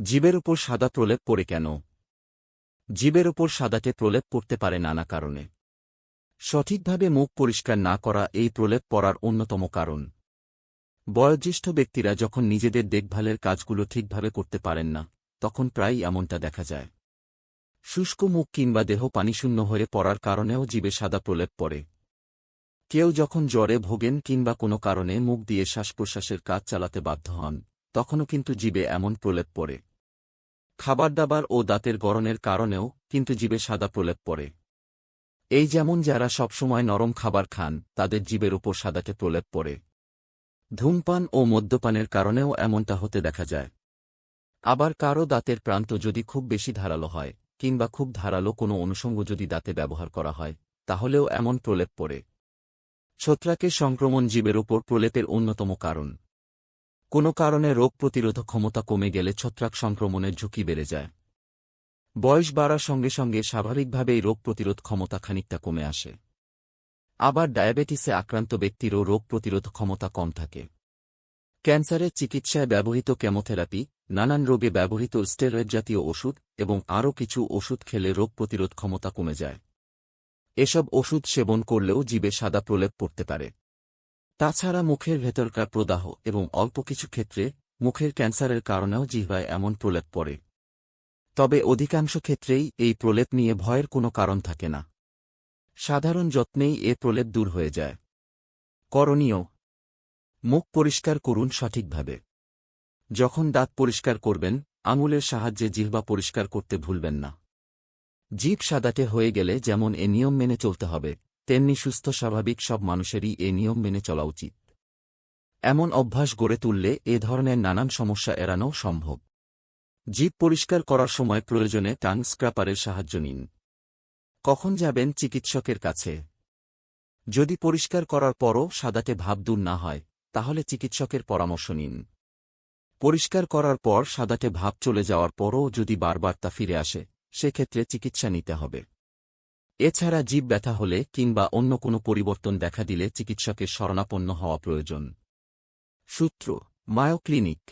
জীবের ওপর সাদা প্রলেপ পড়ে কেন? জীবের ওপর সাদাটে প্রলেপ পড়তে পারে নানা কারণে। সঠিকভাবে মুখ পরিষ্কার না করা এই প্রলেপ পড়ার অন্যতম কারণ। বয়োজ্যেষ্ঠ ব্যক্তিরা যখন নিজেদের দেখভালের কাজগুলো ঠিকভাবে করতে পারেন না, তখন প্রায়ই এমনটা দেখা যায়। শুষ্ক মুখ কিংবা দেহ পানিশূন্য হয়ে পড়ার কারণেও জীবে সাদা প্রলেপ পড়ে। কেউ যখন জ্বরে ভোগেন কিংবা কোনো কারণে মুখ দিয়ে শ্বাস প্রশ্বাসের কাজ চালাতে বাধ্য হন তখনও কিন্তু জীবে এমন প্রলেপ পড়ে। খাবার দাবার ও দাঁতের গরনের কারণেও কিন্তু জীবে সাদা প্রলেপ পড়ে। এই যেমন যারা সবসময় নরম খাবার খান, তাদের জীবের উপর সাদাটে প্রলেপ পড়ে। ধূমপান ও মদ্যপানের কারণেও এমনটা হতে দেখা যায়। আবার কারও দাঁতের প্রান্ত যদি খুব বেশি ধারালো হয়, কিংবা খুব ধারালো কোনো অনুষঙ্গ যদি দাঁতে ব্যবহার করা হয়, তাহলেও এমন প্রলেপ পড়ে। ছত্রাকের সংক্রমণ জীবের ওপর প্রলেপের অন্যতম কারণ। কোনো কারণে রোগ প্রতিরোধক ক্ষমতা কমে গেলে ছত্রাক সংক্রমণের ঝুঁকি বেড়ে যায়। বয়স বাড়ার সঙ্গে সঙ্গে স্বাভাবিকভাবেই রোগ প্রতিরোধ ক্ষমতা খানিকটা কমে আসে। আবার ডায়াবেটিসে আক্রান্ত ব্যক্তিরও রোগ প্রতিরোধ ক্ষমতা কম থাকে। ক্যান্সারের চিকিৎসায় ব্যবহৃত কেমোথেরাপি, নানান রোগে ব্যবহৃত স্টেরয়েড জাতীয় ওষুধ এবং আরও কিছু ওষুধ খেলে রোগ প্রতিরোধ ক্ষমতা কমে যায়। এসব ওষুধ সেবন করলেও জীবে সাদা প্রলেপ পড়তে পারে। তাছাড়া মুখের ভেতরকার প্রদাহ এবং অল্প কিছু ক্ষেত্রে মুখের ক্যান্সারের কারণেও জিহ্বায় এমন প্রলেপ পড়ে। তবে অধিকাংশ ক্ষেত্রেই এই প্রলেপ নিয়ে ভয়ের কোনো কারণ থাকে না। সাধারণ যত্নেই এ প্রলেপ দূর হয়ে যায়। করণীয়, মুখ পরিষ্কার করুন সঠিকভাবে। যখন দাঁত পরিষ্কার করবেন, আঙুলের সাহায্যে জিহ্বা পরিষ্কার করতে ভুলবেন না। জিভ সাদাটে হয়ে গেলে যেমন এ নিয়ম মেনে চলতে হবে। তেমনি সুস্থ স্বাভাবিক সব মানুষেরই এ নিয়ম মেনে চলা উচিত। এমন অভ্যাস গড়ে তুললে এ ধরনের নানান সমস্যা এড়ানো সম্ভব। জিভ পরিষ্কার করার সময় প্রয়োজনে টাং স্ক্রাপারের সাহায্য নিন। কখন যাবেন চিকিৎসকের কাছে? যদি পরিষ্কার করার পরও সাদাটে ভাব দূর না হয়, তাহলে চিকিৎসকের পরামর্শ নিন। পরিষ্কার করার পর সাদাটে ভাব চলে যাওয়ার পরও যদি বারবার তা ফিরে আসে, সেক্ষেত্রে চিকিৎসা নিতে হবে। এছাড়া জীব ব্যথা হলে কিংবা অন্য কোনো পরিবর্তন দেখা দিলে চিকিৎসকের শরণাপন্ন হওয়া প্রয়োজন। সূত্র মায়ো ক্লিনিক